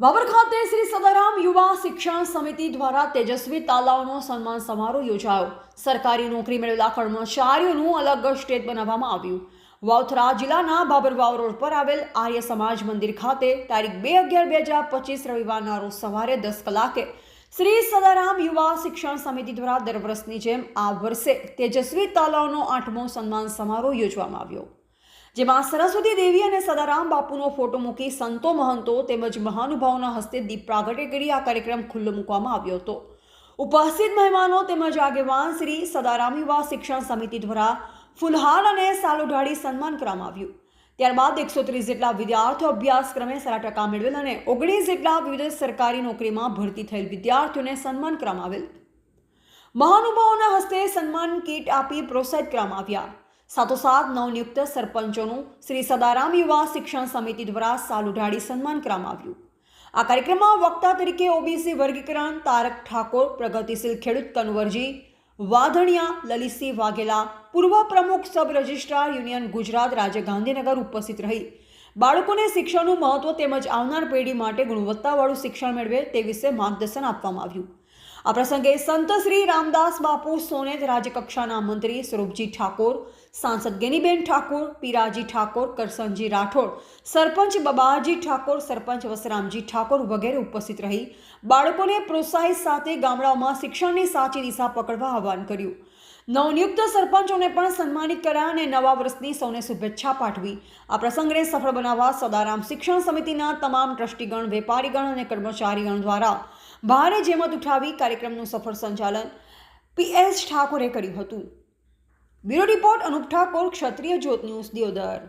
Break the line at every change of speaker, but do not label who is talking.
બાબર ખાતે શ્રી સદારામ યુવા શિક્ષણ સમિતિ દ્વારા તેજસ્વી તાલાઓનો સન્માન સમારોહ યોજાયો. સરકારી નોકરી મેળવેલા કર્મચારીઓનું અલગ સ્ટેજ બનાવવામાં આવ્યું. વાવથરા જિલ્લાના બાબરવાવ રોડ પર આવેલ આર્ય સમાજ મંદિર ખાતે તારીખ બે અગિયાર બે હજાર પચીસ રવિવારના રોજ સવારે દસ કલાકે શ્રી સદારામ યુવા શિક્ષણ સમિતિ દ્વારા દર વર્ષની જેમ આ વર્ષે તેજસ્વી તાલાઓનો આઠમો સન્માન સમારોહ યોજવામાં આવ્યો. જેમાં સરસ્વતી દેવી અને સદારામ બાપુનો ફોટો મૂકી સંતો મહંતો તેમજ મહાનુભાવોના હસ્તે દીપ પ્રાગટ્ય કરી આ કાર્યક્રમ ખુલ્લો મૂકવામાં આવ્યો હતો. ઉપસ્થિત મહેમાનો તેમજ આગેવાન શ્રી સદારામ યુવા શિક્ષણ સમિતિ દ્વારા ફુલહાર અને સાલ ઉઢાડી સન્માન કરવામાં આવ્યું. ત્યારબાદ એકસો ત્રીસ જેટલા વિદ્યાર્થીઓ અભ્યાસક્રમે સારા ટકા મેળવેલ અને ઓગણીસ જેટલા વિવિધ સરકારી નોકરીમાં ભરતી થયેલ વિદ્યાર્થીઓને સન્માન કરવામાં આવેલ. મહાનુભાવોના હસ્તે સન્માન કીટ આપી પ્રોત્સાહિત કરવામાં આવ્યા. સાથોસાથ નવનિયુક્ત સરપંચોનું શ્રી સદારામ યુવા શિક્ષણ સમિતિ દ્વારા સાલ ઉઢાડી સન્માન કરવામાં આવ્યું. આ કાર્યક્રમમાં વક્તા તરીકે ઓબીસી વર્ગીકરણ તારક ઠાકોર, પ્રગતિશીલ ખેડૂત કન્વરજી, વાધણિયા લલિતસિંહ વાઘેલા, પૂર્વ પ્રમુખ સબ રજિસ્ટ્રાર યુનિયન ગુજરાત રાજ્ય ગાંધીનગર ઉપસ્થિત રહી. બાળકોને શિક્ષણનું મહત્વ તેમજ આવનાર પેઢી માટે ગુણવત્તાવાળું શિક્ષણ મેળવે તે વિશે માર્ગદર્શન આપવામાં આવ્યું. આ પ્રસંગે સંત શ્રી રામદાસ બાપુ સોનેત રાજ્યકક્ષાના મંત્રી સ્વરૂપજી ઠાકોર, સાંસદ ગેનીબેન ઠાકોર, પીરાજી ઠાકોર, કરસનજી રાઠોડ, સરપંચ બબાજી ઠાકોર, સરપંચ વસરામજી ઠાકોર વગેરે ઉપસ્થિત રહી બાળકોને પ્રોત્સાહિત સાથે ગામડાઓમાં શિક્ષણની સાચી દિશા પકડવા આહવાન કર્યું. નવનિયુક્ત સરપંચોને પણ સન્માનિત કર્યા અને નવા વર્ષની સૌને શુભેચ્છા પાઠવી. આ પ્રસંગને સફળ બનાવવા સદારામ શિક્ષણ સમિતિના તમામ ટ્રસ્ટીગણ, વેપારીગણ અને કર્મચારીગણ દ્વારા ભારે જેમત ઉઠાવી કાર્યક્રમનું સફળ સંચાલન પીએસ ઠાકોરે કર્યું હતું. Bureau report Anup Thakor, Kshatriya Jyot news, Deodar.